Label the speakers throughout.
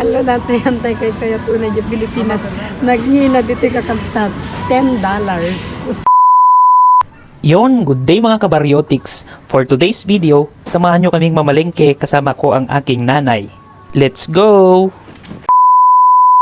Speaker 1: Hello natin antay kay kaya po na di Pilipinas. Nagngina dito kakabsat. $10.
Speaker 2: Yon, good day mga kabaryotics. For today's video, samahan nyo kaming mamalengke kasama ko ang aking nanay. Let's go!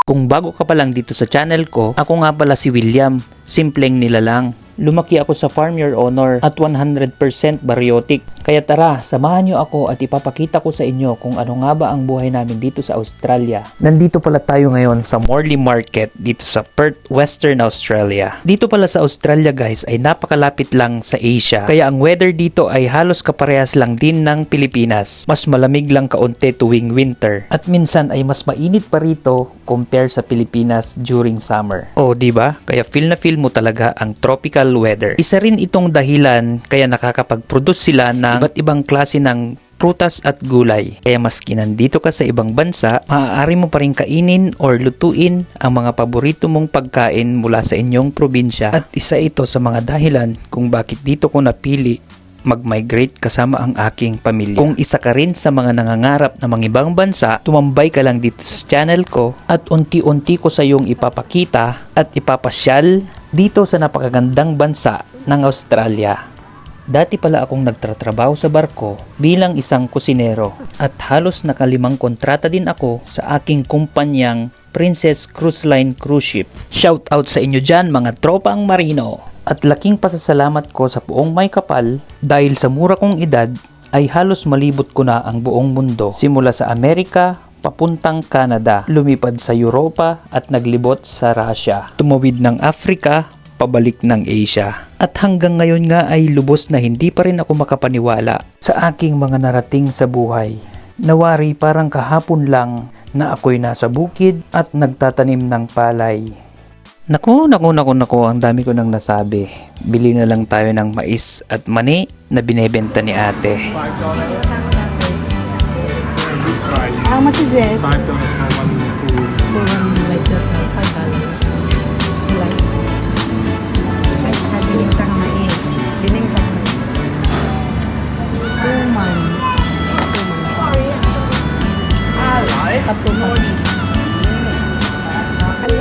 Speaker 2: Kung bago ka pa lang dito sa channel ko, ako nga pala si William. Simpleng nilalang. Lumaki ako sa Farm Your Honor at 100% baryotic. Kaya tara, samahan nyo ako at ipapakita ko sa inyo kung ano nga ba ang buhay namin dito sa Australia. Nandito pala tayo ngayon sa Morley Market dito sa Perth, Western Australia. Dito pala sa Australia guys ay napakalapit lang sa Asia. Kaya ang weather dito ay halos kaparehas lang din ng Pilipinas. Mas malamig lang kaunti tuwing winter. At minsan ay mas mainit pa rito compare sa Pilipinas during summer. O, di ba? Kaya feel na feel mo talaga ang tropical weather. Isa rin itong dahilan kaya nakakapag-produce sila ng iba't ibang klase ng prutas at gulay. Kaya maski nandito ka sa ibang bansa, maaari mo pa rin kainin or lutuin ang mga paborito mong pagkain mula sa inyong probinsya. At isa ito sa mga dahilan kung bakit dito ko napili mag-migrate kasama ang aking pamilya. Kung isa ka rin sa mga nangangarap na mangibang bansa, tumambay ka lang dito sa channel ko at unti-unti ko sa iyong ipapakita at ipapasyal dito sa napakagandang bansa ng Australia. Dati pala akong nagtatrabaho sa barko bilang isang kusinero at halos nakalimang kontrata din ako sa aking kumpanyang Princess Cruise Line Cruise Ship. Shout out sa inyo dyan mga tropang marino! At laking pasasalamat ko sa buong may kapal dahil sa mura kong edad ay halos malibot ko na ang buong mundo. Simula sa Amerika, papuntang Canada, lumipad sa Europa at naglibot sa Russia. Tumawid ng Africa, pabalik ng Asia. At hanggang ngayon nga ay lubos na hindi pa rin ako makapaniwala sa aking mga narating sa buhay. Nawari parang kahapon lang na ako'y nasa bukid at nagtatanim ng palay. Naku, naku, naku, naku, ang dami ko nang nasabi. Bili na lang tayo ng mais at mani na binebenta ni ate.
Speaker 1: How much is this?
Speaker 3: Five dollars for one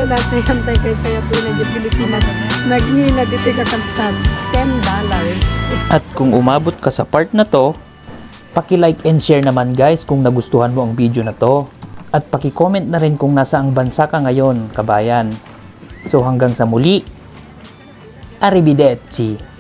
Speaker 1: natin kay kaya po na Pilipinas. Nagngina dito kakabsat. $10.
Speaker 2: At kung umabot ka sa part na to, paki-like and share naman guys kung nagustuhan mo ang video na to. At paki-comment na rin kung nasa ang bansa ka ngayon, kabayan. So hanggang sa muli, arrivederci!